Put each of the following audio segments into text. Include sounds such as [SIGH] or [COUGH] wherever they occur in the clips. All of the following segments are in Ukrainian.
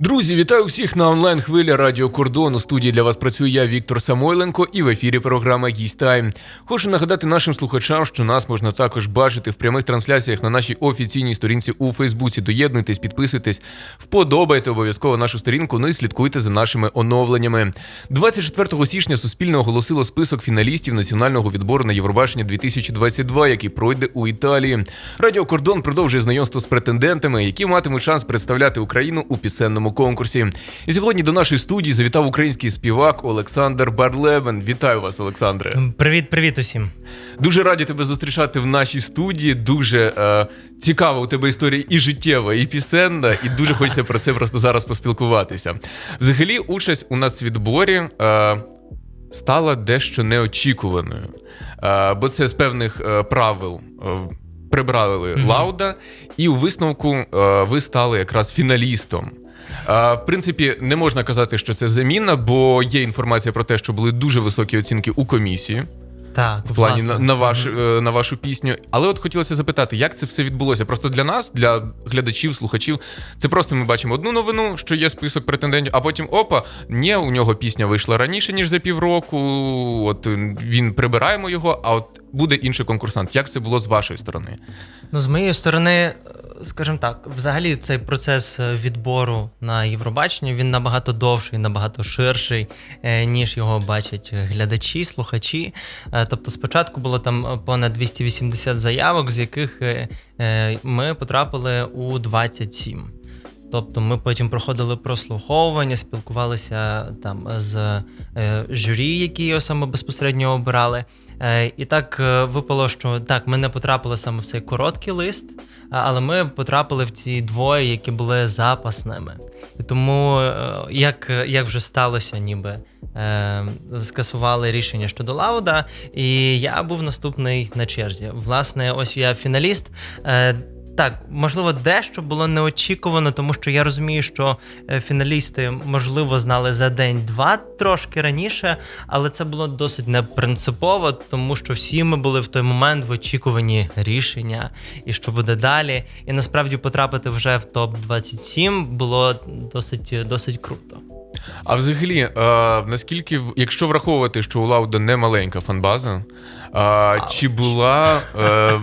Друзі, вітаю всіх на онлайн хвилі Радіо Кордон. У студії для вас працюю я, Віктор Самойленко, і в ефірі програма «Гість Тайм». Хочу нагадати нашим слухачам, що нас можна також бачити в прямих трансляціях на нашій офіційній сторінці у Фейсбуці. Доєднуйтесь, підписуйтесь, вподобайте обов'язково нашу сторінку. Ну і слідкуйте за нашими оновленнями. 24 січня Суспільне оголосило список фіналістів національного відбору на Євробачення 2022, який пройде у Італії. Радіо Кордон продовжує знайомство з претендентами, які матимуть шанс представляти Україну у пісенному конкурсі. І сьогодні до нашої студії завітав український співак Олександр Барлевен. Вітаю вас, Олександре. Привіт, привіт усім. Дуже раді тебе зустрічати в нашій студії. Дуже е, цікава у тебе історія і життєва, і пісенна, і дуже хочеться про це просто зараз поспілкуватися. Взагалі, участь у нас в відборі. Е, Стала дещо неочікуваною, Е, бо це з певних е, правил е, прибрали Мгм. Лауда, і у висновку ви стали якраз фіналістом. В принципі, не можна казати, що це заміна, бо є інформація про те, що були дуже високі оцінки у комісії Так, в плані на, власне. на, ваш, е, на вашу пісню. Але от хотілося запитати, як це все відбулося? Просто для нас, для глядачів, слухачів, це просто ми бачимо одну новину, що є список претендентів, а потім опа, ні, у нього пісня вийшла раніше, ніж за півроку. От він прибираємо його, а от буде інший конкурсант. Як це було з вашої сторони? Ну, з моєї сторони, скажімо так, взагалі цей процес е, відбору на Євробачення він набагато довший, набагато ширший, е, ніж його бачать глядачі, слухачі. Е, Тобто, спочатку було там понад 280 заявок, з яких ми потрапили у 27. Тобто ми потім проходили прослуховування, спілкувалися там з е, журі, які його саме безпосередньо обирали. Е, і так е, випало, що так, ми не потрапили саме в цей короткий лист, але ми потрапили в ці двоє, які були запасними. І тому, як, як вже сталося, ніби скасували рішення щодо Лауда, і я був наступний на черзі. Власне, ось я фіналіст. Так, можливо, дещо було неочікувано, тому що я розумію, що е, фіналісти, можливо, знали за день-два трошки раніше, але це було досить непринципово, тому що всі ми були в той момент в очікуванні рішення і що буде далі. І насправді потрапити вже в топ 27 було досить, досить круто. А взагалі, е, наскільки якщо враховувати, що у Лауда не маленька фанбаза, е, чи була е,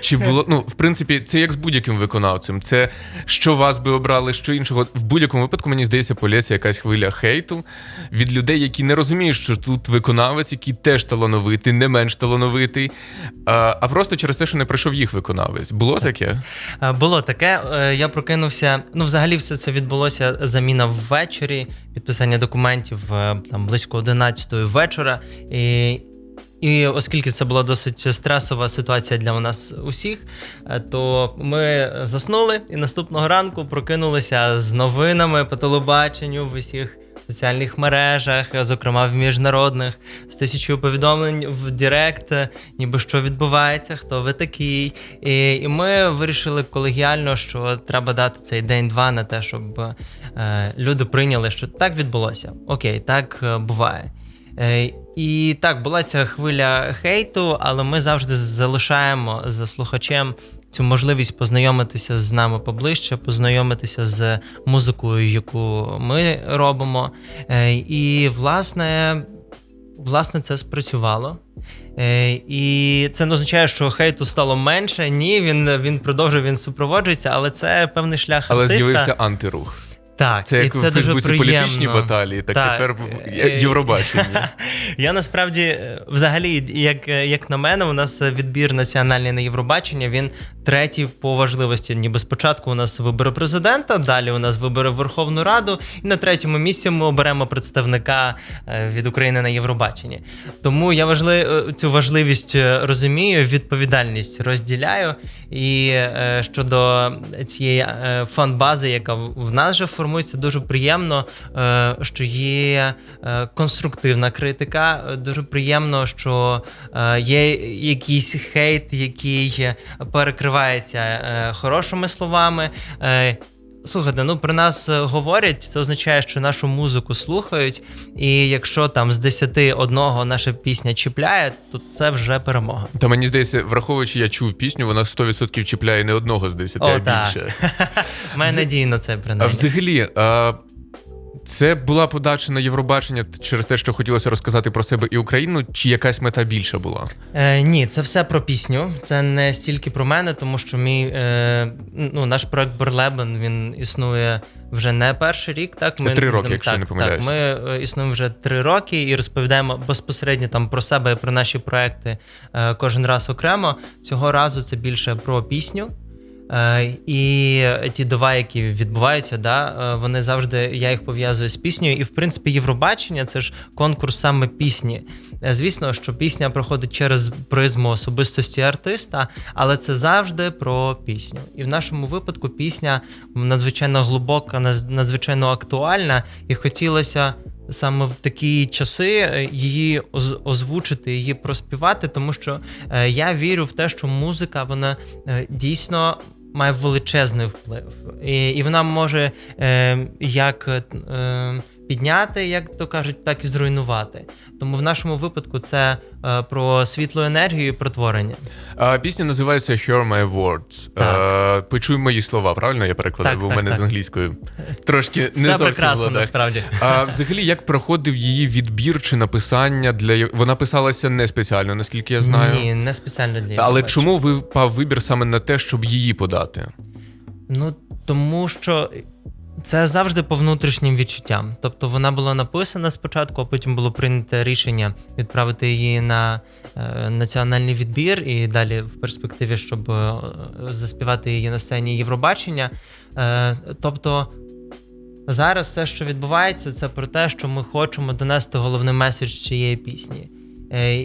чи було ну в принципі, це як з будь-яким виконавцем. Це що вас би обрали, що іншого. В будь-якому випадку мені здається, полється якась хвиля хейту від людей, які не розуміють, що тут виконавець, який теж талановитий, не менш талановитий, е, а просто через те, що не прийшов їх виконавець. Було таке? Е, Було таке. е, Я прокинувся. Ну, взагалі, все це відбулося заміна ввечері, підписання документів е, там близько 11 вечора. І, і оскільки це була досить стресова ситуація для нас усіх, е, то ми заснули і наступного ранку прокинулися з новинами по телебаченню в усіх. Соціальних мережах, зокрема в міжнародних, з тисячою повідомлень в Директ, е, ніби що відбувається, хто ви такий. І, і ми вирішили колегіально, що треба дати цей день-два на те, щоб е, люди прийняли, що так відбулося. Окей, так е, буває. Е, і так, була ця хвиля хейту, але ми завжди залишаємо за слухачем цю можливість познайомитися з нами поближче, познайомитися з музикою, яку ми робимо. Е, І, власне, власне, це спрацювало. Е, І це не означає, що хейту стало менше. Ні, він, він продовжує, він супроводжується, але це певний шлях Але артиста. з'явився антирух. Так, Це як і в це дуже Фейсбуці приємно. політичні баталії, так, Так. тепер Е, Євробачення. [LAUGHS] Я насправді, е, взагалі, як, як на мене, у нас відбір національний на Євробачення. Він третій по важливості. Ніби спочатку у нас вибори президента, далі у нас вибори в Верховну Раду, і на третьому місці ми оберемо представника е, від України на Євробаченні. Тому я важли, цю важливість розумію, відповідальність розділяю. І щодо цієї фан-бази, яка в в нас вже формується, дуже приємно, е, що є е, конструктивна критика. Е, Дуже приємно, що е, є якийсь хейт, який перекривається е, хорошими словами. Слухайте, ну про нас е, говорять, це означає, що нашу музику слухають, і якщо там з 10 одного наша пісня чіпляє, то це вже перемога. Та мені здається, враховуючи, я чув пісню, вона 100% чіпляє не одного з 10, О, а більше. [LAUGHS] Вз- надії на це А взагалі, а, це була подача на Євробачення через те, що хотілося розказати про себе і Україну, чи якась мета більша була? Е, ні, це все про пісню. Це не стільки про мене, тому що мій е, ну, наш проект Борлебен він існує вже не перший рік. Так ми Три роки, будемо- якщо так, не помиляюсь. Так, ми е, існуємо вже три роки і розповідаємо безпосередньо там про себе і про наші проекти е, кожен раз окремо. Цього разу це більше про пісню. Е, і ті дива, які відбуваються, да, е, вони завжди я їх пов'язую з піснею. І в принципі, Євробачення це ж конкурс саме пісні. Е, Звісно, що пісня проходить через призму особистості артиста, але це завжди про пісню. І в нашому випадку пісня надзвичайно глибока, надзвичайно актуальна, і хотілося. Саме в такі часи її оз- озвучити, її проспівати, тому що я вірю в те, що музика вона дійсно має величезний вплив, і, і вона може е, як е, підняти, як то кажуть, так і зруйнувати. Тому в нашому випадку це е, про світлу енергію і про творення. А, пісня називається Hear My Words. А, почуй мої слова, правильно я перекладаю? Бо у мене так. з англійською трошки не Все зовсім прекрасно так. насправді. А взагалі, як проходив її відбір чи написання для вона писалася не спеціально, наскільки я знаю. Ні, не спеціально для Але Євробачення. чому випав вибір саме на те, щоб її подати? Ну тому що це завжди по внутрішнім відчуттям. Тобто вона була написана спочатку, а потім було прийнято рішення відправити її на е, національний відбір і далі в перспективі, щоб е, заспівати її на сцені Євробачення. Е, тобто. Зараз все, що відбувається, це про те, що ми хочемо донести головний меседж цієї пісні.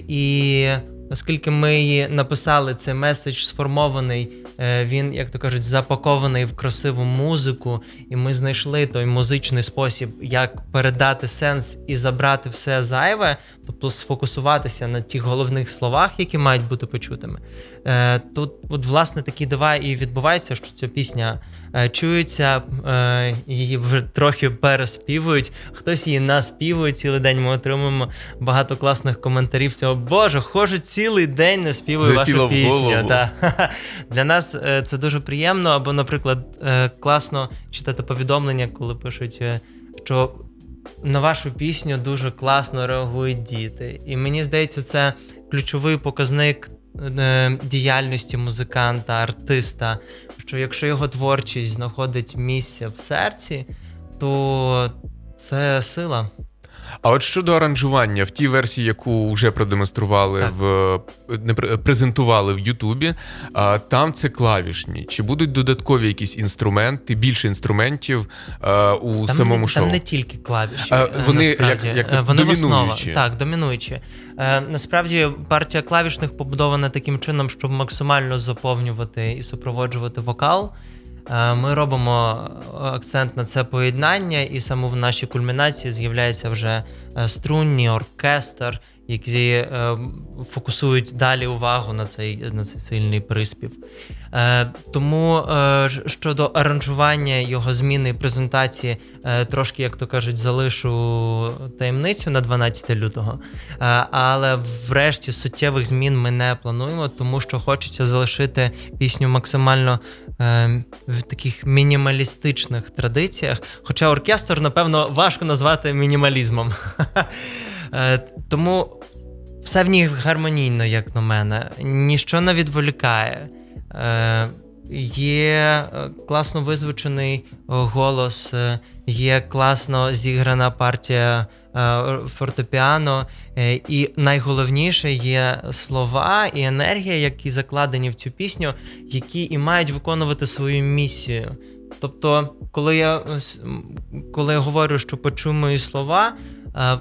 І оскільки ми її написали, цей меседж сформований, е, він, як то кажуть, запакований в красиву музику, і ми знайшли той музичний спосіб, як передати сенс і забрати все зайве, тобто сфокусуватися на тих головних словах, які мають бути почутими. Е, Тут, от, власне, такі дива і відбувається, що ця пісня е, чується, е, її вже трохи переспівують, хтось її наспівує цілий день. Ми отримуємо багато класних коментарів. Цього Боже, хоже, цілий день наспівую Засіло вашу пісню. Да. Для нас е, це дуже приємно, або, наприклад, класно читати повідомлення, коли пишуть, що на вашу пісню дуже класно реагують діти. І мені здається, це ключовий показник діяльності музиканта, артиста. Що якщо його творчість знаходить місце в серці, то це сила. А от щодо аранжування, в тій версії, яку вже продемонстрували Так. в не презентували в Ютубі, а, там це клавішні. Чи будуть додаткові якісь інструменти, більше інструментів а, у Там самому не, шоу? Там не тільки клавіші. А, е, вони насправді. як- як це, вони в домінуючі? основа. Так, домінуючі. Е, насправді партія клавішних побудована таким чином, щоб максимально заповнювати і супроводжувати вокал. Е, Ми робимо акцент на це поєднання, і саме в нашій кульмінації з'являється вже е, струнні, оркестр, які е, фокусують далі увагу на цей, на цей сильний приспів. Е, тому е, щодо аранжування його зміни і презентації, е, трошки, як то кажуть, залишу таємницю на 12 лютого. Е, але врешті суттєвих змін ми не плануємо, тому що хочеться залишити пісню максимально е, в таких мінімалістичних традиціях. Хоча оркестр, напевно, важко назвати мінімалізмом. [LAUGHS] Е, Тому все в ній гармонійно, як на мене. Ніщо не відволікає. Е, Є е, класно визвучений голос, є класно зіграна партія фортепіано, і найголовніше є слова і енергія, які закладені в цю пісню, які і мають виконувати свою місію. Тобто, коли я, коли я говорю, що почуй мої слова,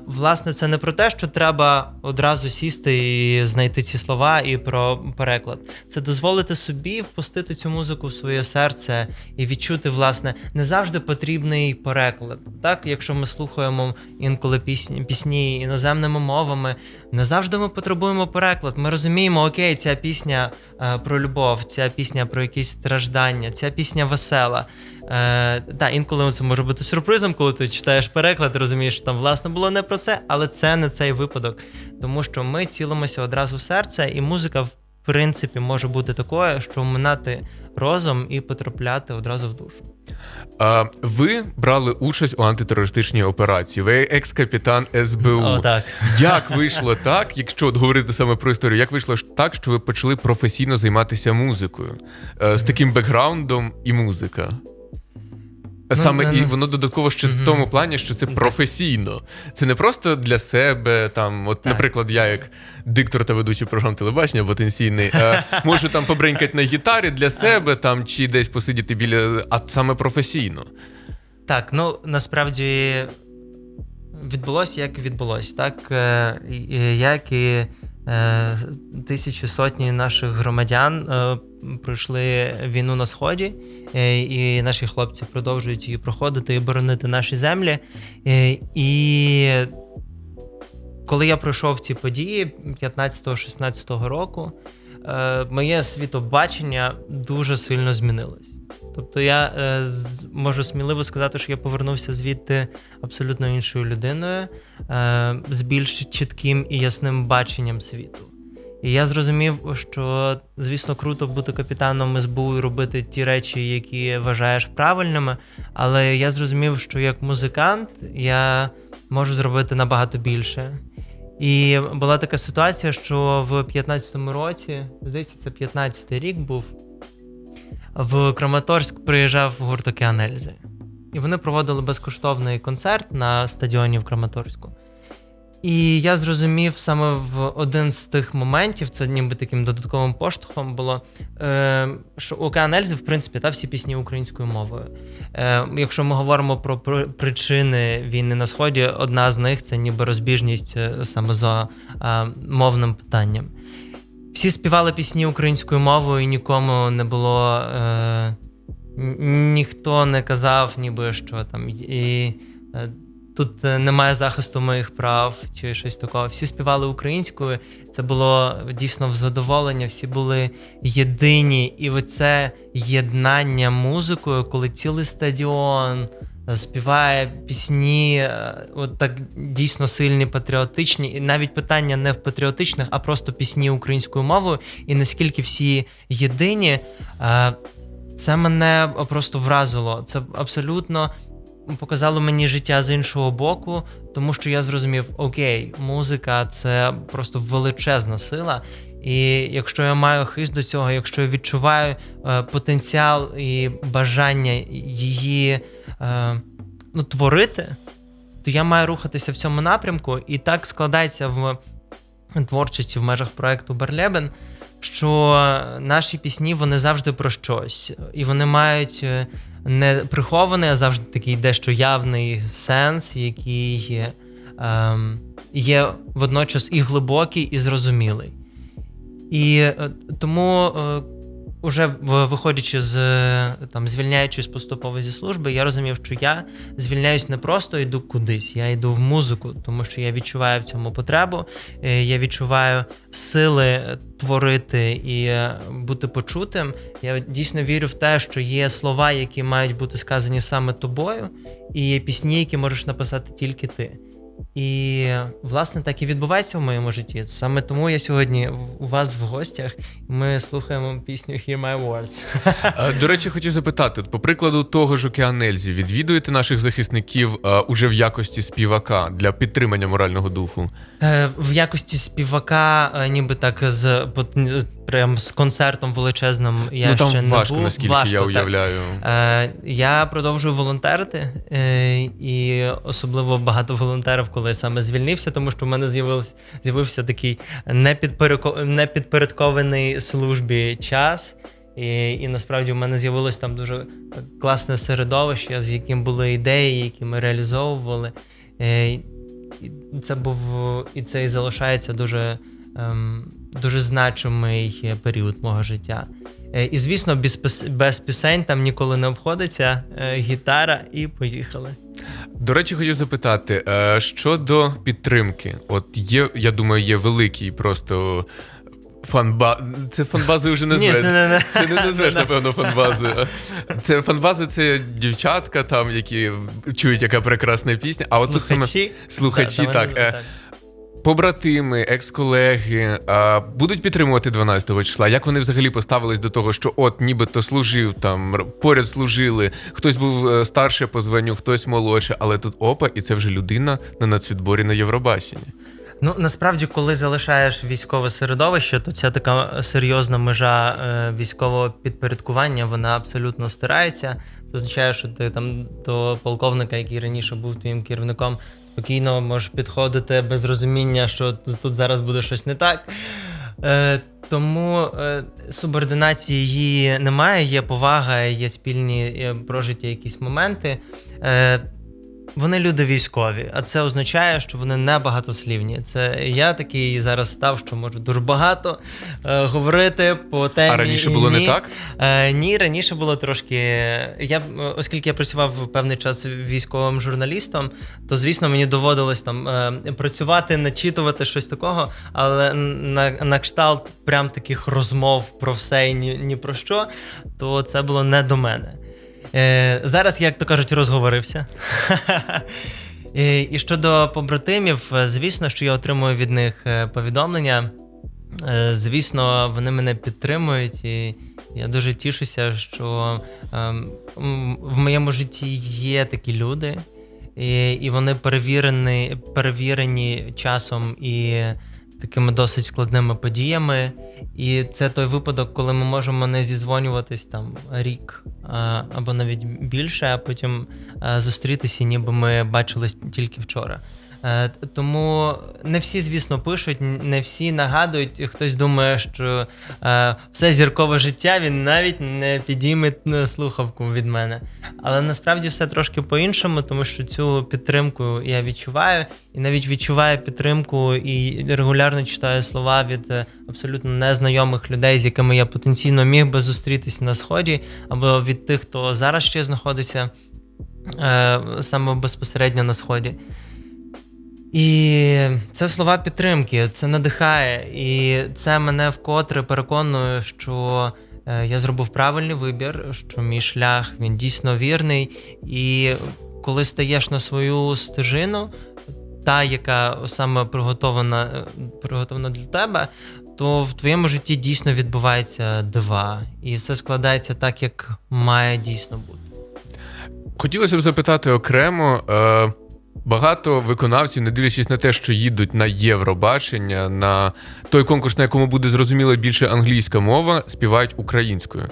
власне, це не про те, що треба одразу сісти і знайти ці слова і про переклад. Це дозволити собі впустити цю музику в своє серце і відчути, власне, не завжди потрібний переклад. Так, якщо ми слухаємо інколи пісні, пісні іноземними мовами, не завжди ми потребуємо переклад. Ми розуміємо, окей, ця пісня е, про любов, ця пісня про якісь страждання, ця пісня весела. Е, та, інколи це може бути сюрпризом, коли ти читаєш переклад, розумієш, що там власне було не про це, але це не цей випадок. Тому що ми цілимося одразу в серце, і музика, в принципі, може бути такою, що минати розум і потрапляти одразу в душу. А, ви брали участь у антитерористичній операції. Ви екс-капітан СБУ. О, так. Як вийшло так, якщо от говорити саме про історію, як вийшло так, що ви почали професійно займатися музикою е, з таким бекграундом і музика? Саме Ну, і ну, воно додатково ще в тому плані, що це професійно. Це не просто для себе. Там, от, Так. наприклад, я як диктор та ведучий програм телебачення потенційний, е, можу там побринькати на гітарі для себе, там чи десь посидіти біля, а саме професійно. Так, ну насправді відбулося, як відбулося, так е, як і е, тисячі сотні наших громадян е, пройшли війну на сході, е, і наші хлопці продовжують її проходити і боронити наші землі. Е, І коли я пройшов ці події 15-16 року, е, моє світобачення дуже сильно змінилось. Тобто я можу сміливо сказати, що я повернувся звідти абсолютно іншою людиною, з більш чітким і ясним баченням світу. І я зрозумів, що, звісно, круто бути капітаном СБУ і робити ті речі, які вважаєш правильними. Але я зрозумів, що як музикант я можу зробити набагато більше. І була така ситуація, що в 15-му році, здається, це 15-й рік був. В Краматорськ приїжджав гурт Океан. І вони проводили безкоштовний концерт на стадіоні в Краматорську. І я зрозумів саме в один з тих моментів, це ніби таким додатковим поштовхом було, е, що у Океан Ельзи, в принципі, та всі пісні українською мовою. Е, якщо ми говоримо про причини війни на сході, одна з них це ніби розбіжність е, саме за мовним питанням. Всі співали пісні українською мовою, і нікому не було. Ніхто не казав, ніби що там. І, тут е, немає захисту моїх прав чи щось такого. Всі співали українською. Це було дійсно в задоволення, всі були єдині. І оце єднання музикою, коли цілий стадіон співає пісні, е, от так дійсно сильні, патріотичні, і навіть питання не в патріотичних, а просто пісні українською мовою, і наскільки всі єдині, е, це мене просто вразило. Це абсолютно показало мені життя з іншого боку, тому що я зрозумів, окей, музика це просто величезна сила. І якщо я маю хист до цього, якщо я відчуваю е, потенціал і бажання її е, ну, творити, то я маю рухатися в цьому напрямку. І так складається в творчості в межах проекту Берлебен, що наші пісні вони завжди про щось, і вони мають е, не прихований, а завжди такий дещо явний сенс, який ем, є водночас і глибокий, і зрозумілий. І е, тому, е, уже виходячи з там, звільняючись поступово зі служби, я розумів, що я звільняюсь не просто йду кудись, я йду в музику, тому що я відчуваю в цьому потребу, е, я відчуваю сили творити і е, бути почутим. Я дійсно вірю в те, що є слова, які мають бути сказані саме тобою, і є пісні, які можеш написати тільки ти. І власне так і відбувається в моєму житті. Саме тому я сьогодні у вас в гостях. Ми слухаємо пісню Hear My Words. Е, До речі, хотів запитати: от, по прикладу того ж Океанельзі, відвідуєте наших захисників е, уже в якості співака для підтримання морального духу? Е, В якості співака, ніби так з прям з концертом величезним я ну там ще важко, не був. наскільки Важко, я уявляю. Е, я продовжую волонтерити, е, і особливо багато волонтерів, коли саме звільнився, тому що в мене з'явився, з'явився такий непідпорядкований службі час. І, і насправді в мене з'явилось там дуже класне середовище, з яким були ідеї, які ми реалізовували. Е, і це був і це і залишається дуже, ем, дуже значимий період мого життя. Е, І звісно, без, без пісень там ніколи не обходиться. Е, Гітара і поїхали. До речі, хотів запитати е, щодо підтримки. От є, я думаю, є великий просто Фанба... Це фанбази вже не Ні, це не. Це не назвеш, [LAUGHS] напевно, фанбази. Це фанбази це дівчатка, там, які чують, яка прекрасна пісня. А от тут саме слухачі. слухачі, Да, так. Побратими, екс-колеги а, будуть підтримувати 12 числа. Як вони взагалі поставились до того, що от нібито служив там, поряд служили, хтось був е, старше по званню, хтось молодше, але тут опа, і це вже людина на нацвідборі на Євробаченні. Ну насправді, коли залишаєш військове середовище, то ця така серйозна межа е, військового підпорядкування вона абсолютно стирається. Це означає, що ти там до полковника, який раніше був твоїм керівником, спокійно можеш підходити без розуміння, що тут зараз буде щось не так. Е, тому е, субординації її немає, є повага, є спільні е, прожиті якісь моменти. Е, вони люди військові, а це означає, що вони не багатослівні. Це я такий зараз став, що можу дуже багато е, говорити по темі. А раніше було ні. не так? Е, ні, раніше було трошки. Я оскільки я працював певний час військовим журналістом, то звісно мені доводилось там е, працювати, начитувати щось такого, але на, на кшталт прям таких розмов про все і ні, ні про що, то це було не до мене. Е, зараз, як то кажуть, розговорився. І, [LAUGHS] і щодо побратимів, е, звісно, що я отримую від них е, повідомлення. Е, Звісно, вони мене підтримують, і я дуже тішуся, що ем, в моєму житті є такі люди, і вони перевірені, перевірені часом і такими досить складними подіями. І це той випадок, коли ми можемо не зізвонюватись там рік або навіть більше, а потім зустрітися, ніби ми бачились тільки вчора. Е, Тому не всі, звісно, пишуть, не всі нагадують. Хтось думає, що е, все зіркове життя він навіть не підійме слухавку від мене. Але насправді все трошки по-іншому, тому що цю підтримку я відчуваю, і навіть відчуваю підтримку і регулярно читаю слова від е, абсолютно незнайомих людей, з якими я потенційно міг би зустрітися на сході, або від тих, хто зараз ще знаходиться саме безпосередньо на сході. І це слова підтримки, це надихає, і це мене вкотре переконує, що е, я зробив правильний вибір, що мій шлях він дійсно вірний. І коли стаєш на свою стежину, та, яка саме приготована, е, приготована для тебе, то в твоєму житті дійсно відбувається дива, і все складається так, як має дійсно бути. Хотілося б запитати окремо. Е... Багато виконавців, не дивлячись на те, що їдуть на Євробачення, на той конкурс, на якому буде зрозуміло більше англійська мова, співають українською.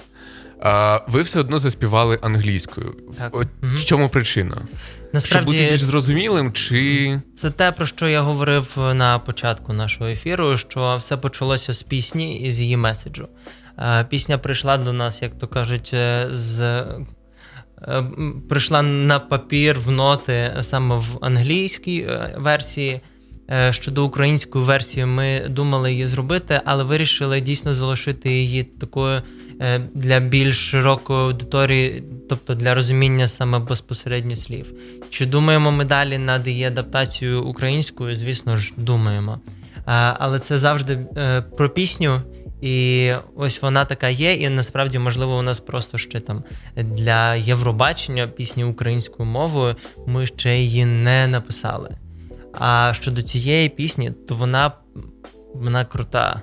А ви все одно заспівали англійською. Так. От Мгм. В чому причина? Щоб Насправді бути більш зрозумілим, чи Це те, про що я говорив на початку нашого ефіру, що все почалося з пісні і з її меседжу. Е, Пісня прийшла до нас, як то кажуть, е, з. Е, Прийшла на папір в ноти саме в англійській е, версії. Е, Щодо української версії, ми думали її зробити, але вирішили дійсно залишити її такою для більш широкої аудиторії, тобто для розуміння саме безпосередньо слів. Чи думаємо ми далі над її адаптацією українською? Звісно ж, думаємо. Але це завжди про пісню, і ось вона така є. І насправді, можливо, у нас просто ще там для Євробачення пісні українською мовою ми ще її не написали. А щодо цієї пісні, то вона. Вона крута.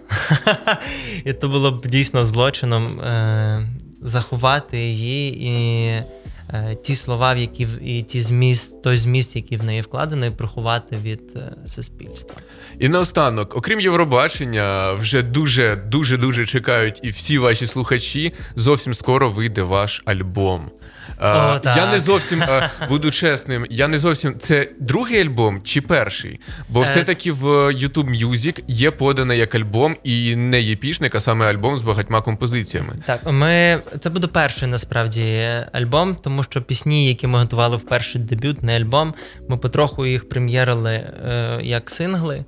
[LAUGHS] І то було б дійсно злочином е, заховати її і ті слова, в які і ті зміст, той зміст, який в неї вкладений, приховати від е, суспільства. І наостанок, окрім Євробачення, вже дуже дуже дуже чекають і всі ваші слухачі. Зовсім скоро вийде ваш альбом. А, О, так. я не зовсім а, буду чесним. Я не зовсім це другий альбом чи перший? Бо Е. все-таки в YouTube Music є подане як альбом і не єпішник, а саме альбом з багатьма композиціями. Так, ми це буде перший насправді альбом, тому що пісні, які ми готували в перший дебютний альбом, ми потроху їх прем'єрили е, як сингли.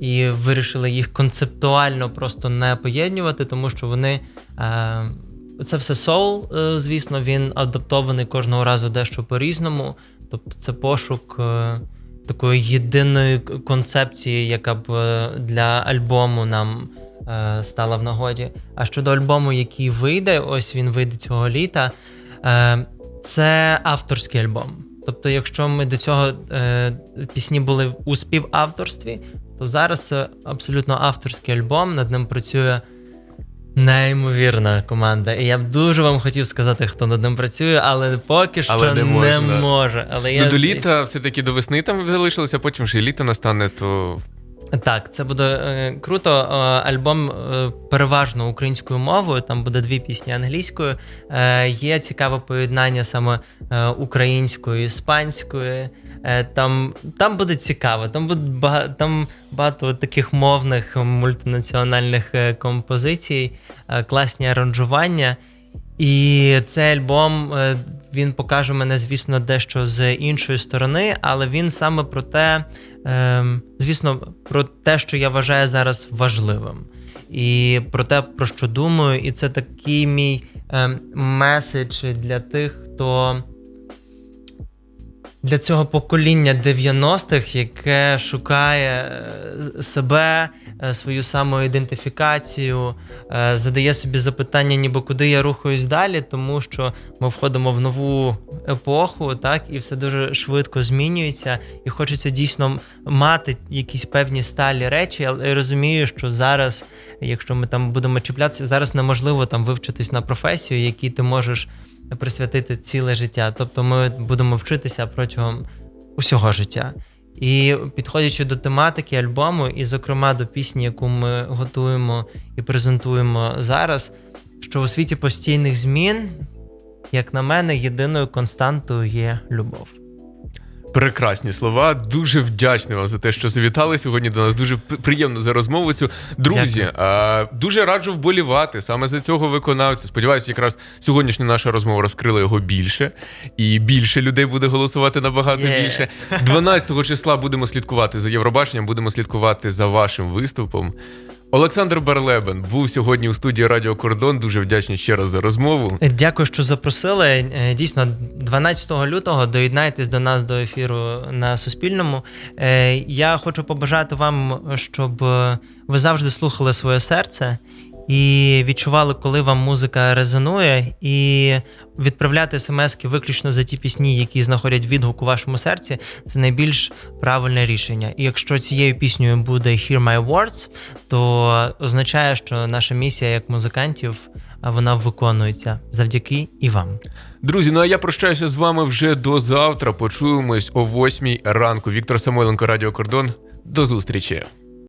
І вирішили їх концептуально просто не поєднувати, тому що вони е, це все соул, е, звісно, він адаптований кожного разу дещо по-різному. Тобто це пошук е, такої єдиної концепції, яка б е, для альбому нам стала в нагоді. А щодо альбому, який вийде, ось він вийде цього літа. Це авторський альбом. Тобто, якщо ми до цього пісні були у співавторстві, то зараз абсолютно авторський альбом. Над ним працює неймовірна команда. І я б дуже вам хотів сказати, хто над ним працює, але поки що Але не не, може. Але я... Ну, до літа все-таки до весни там залишилося, потім ще літо настане, то Так, це буде е, круто. Е, альбом е, переважно українською мовою. Там буде дві пісні англійською. Е, є цікаве поєднання саме е, української, іспанської. Е, там, там буде цікаво. Там буде багато, там багато таких мовних мультинаціональних е, композицій, е, класні аранжування. І цей альбом е, він покаже мене, звісно, дещо з іншої сторони, але він саме про те, ем, звісно, про те, що я вважаю зараз важливим. І про те, про що думаю, і це такий мій ем, меседж для тих, хто для цього покоління 90-х, яке шукає е, себе, е, свою самоідентифікацію, е, задає собі запитання, ніби куди я рухаюсь далі, тому що ми входимо в нову епоху, так, і все дуже швидко змінюється, і хочеться дійсно мати якісь певні сталі речі, але я розумію, що зараз, якщо ми там будемо чіплятися, зараз неможливо там вивчитись на професію, якій ти можеш присвятити ціле життя. Тобто ми будемо вчитися протягом усього життя. І підходячи до тематики альбому, і, зокрема, до пісні, яку ми готуємо і презентуємо зараз, що у світі постійних змін, як на мене, єдиною константою є любов. Прекрасні слова. Дуже вдячний вам за те, що завітали сьогодні до нас. Дуже приємно за розмову цю. Друзі, а, дуже раджу вболівати саме за цього виконавця. Сподіваюся, якраз сьогоднішня наша розмова розкрила його більше, і більше людей буде голосувати набагато Є. більше. 12 числа будемо слідкувати за Євробаченням, будемо слідкувати за вашим виступом. Олександр Барлебен був сьогодні у студії Радіо Кордон. Дуже вдячний ще раз за розмову. Дякую, що запросили. Е, Дійсно, 12 лютого доєднайтесь до нас до ефіру на Суспільному. Е, Я хочу побажати вам, щоб ви завжди слухали своє серце і відчували, коли вам музика резонує, і відправляти смски виключно за ті пісні, які знаходять відгук у вашому серці. Це найбільш правильне рішення. І якщо цією піснею буде Hear My Words, то означає, що наша місія як музикантів вона виконується завдяки і вам. Друзі, ну а я прощаюся з вами вже до завтра. Почуємось о 8 ранку. Віктор Самойленко, Радіо Кордон. До зустрічі.